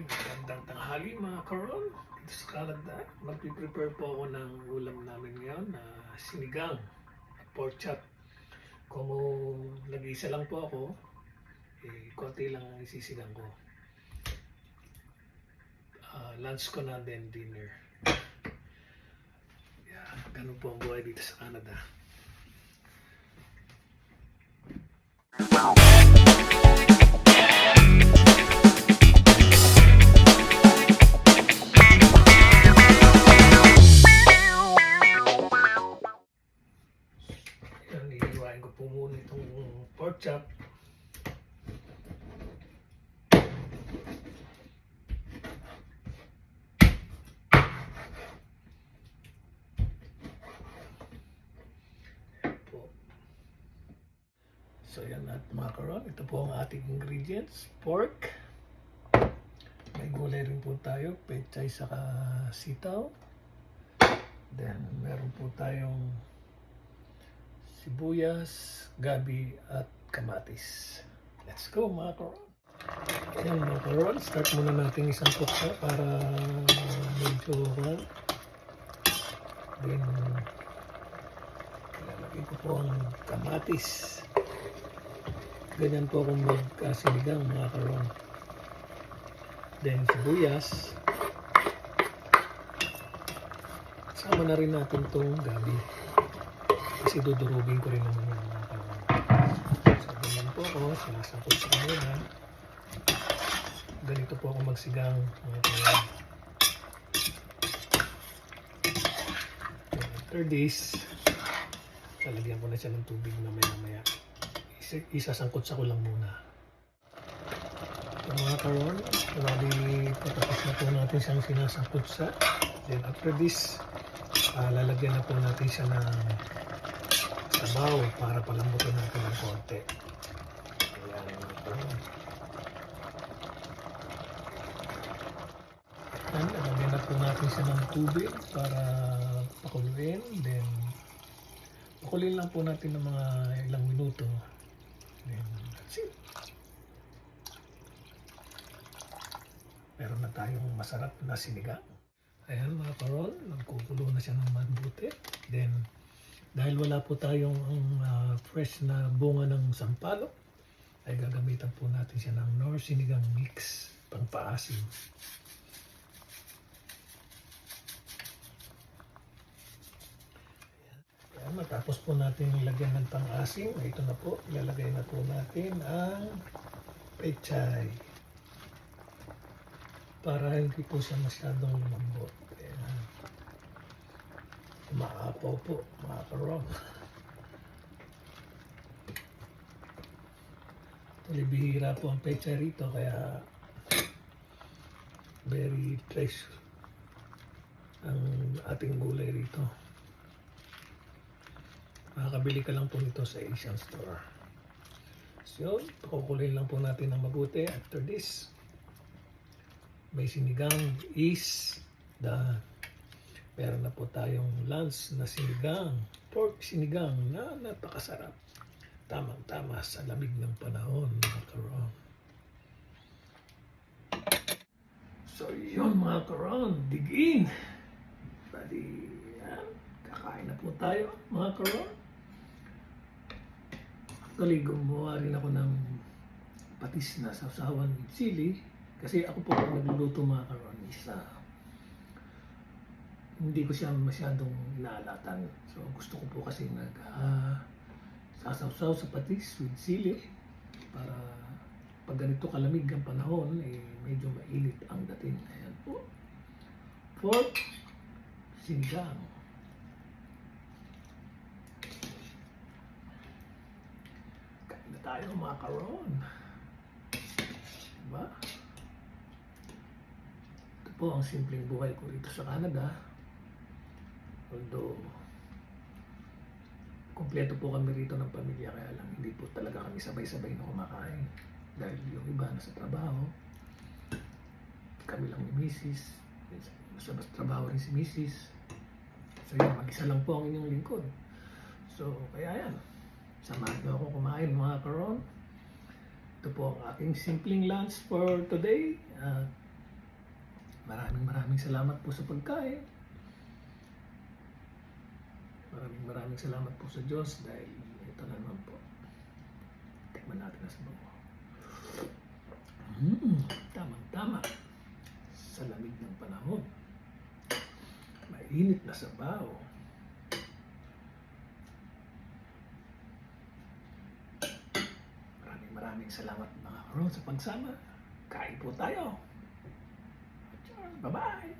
magandang tanghali mga karon. Dito sa Canada, magpiprepare po ako ng ulam namin ngayon na sinigang at pork chop. Kung nag-iisa lang po ako, eh, konti lang ang isisigang ko. Ah, lunch ko na then dinner. Yeah, ganun po ang buhay dito sa Canada. So yan at macaron. Ito po ang ating ingredients. Pork. May gulay rin po tayo. Pechay saka sitaw. Then meron po tayong sibuyas, gabi at kamatis. Let's go mga karon. Ayan mga start muna natin isang kuksa para medyo well. Then, lalagay ko po ang kamatis. Ganyan po akong magkasinigang mga karon. Then sibuyas. Sama na rin natin itong gabi kasi dudurugin ko rin naman yung mga kawan. So, ganyan po ako, sinasangkot sa kanila. Ganito po ako magsigang mga kawan. After this, lalagyan ko na siya ng tubig na maya maya. Isa, isasangkot sa ko lang muna. So, mga kawan, grabe patapos na po natin siyang sinasangkot sa. Then after this, ah, lalagyan na po natin siya ng sabaw para palambutin natin ng konti. Ayan. Ayan, lagyan na po natin siya ng tubig para pakuluin. Then, pakulin lang po natin ng mga ilang minuto. Then, that's it. Meron na tayong masarap na sinigang. Ayan mga parol, nagkukulo na siya ng mabuti. Then, dahil wala po tayong ah, fresh na bunga ng sampalok, ay gagamitan po natin siya ng Nor Sinigang Mix pangpaasim. Matapos po natin lagyan ng pang-asim, ito na po, ilalagay na po natin ang pechay para hindi po siya masyadong lumambot. Maapaw po, mga karong. Tuloy bihira po ang pecha rito, kaya very fresh ang ating gulay rito. Makakabili ka lang po nito sa Asian store. So, kukulin lang po natin ng mabuti after this. May sinigang is the Meron na po tayong lunch na sinigang, pork sinigang na napakasarap. Tamang-tama sa lamig ng panahon, mga karon. So yun mga karon, dig in. Bali, yan, kakain na po tayo, mga karon. Actually, gumawa rin ako ng patis na sausawan with chili. Kasi ako po pag nagluluto mga karon, isa hindi ko siya masyadong inaalatan. So gusto ko po kasi nag uh, sasawsaw sa patis with sili para pag ganito kalamig ang panahon, eh, medyo mainit ang dating. Ayan po. Pork sinigang. Kain na tayo mga karon. Diba? Ito po ang simpleng buhay ko rito sa Canada. Although, kumpleto po kami rito ng pamilya, kaya lang hindi po talaga kami sabay-sabay na kumakain. Dahil yung iba nasa trabaho, kami lang ni Mrs. Sa trabaho rin si Mrs. So yun, mag-isa lang po ang inyong lingkod. So, kaya yan. Samahan niyo ako kumain mga karon. Ito po ang aking simpleng lunch for today. At maraming maraming salamat po sa pagkain. Maraming maraming salamat po sa Diyos dahil ito na naman po. Tikman natin na sa bango. Mm, tamang-tama. Sa lamig ng panahon. Mainit na sabaw. Maraming salamat mga karon sa pagsama. Kain po tayo. Bye-bye.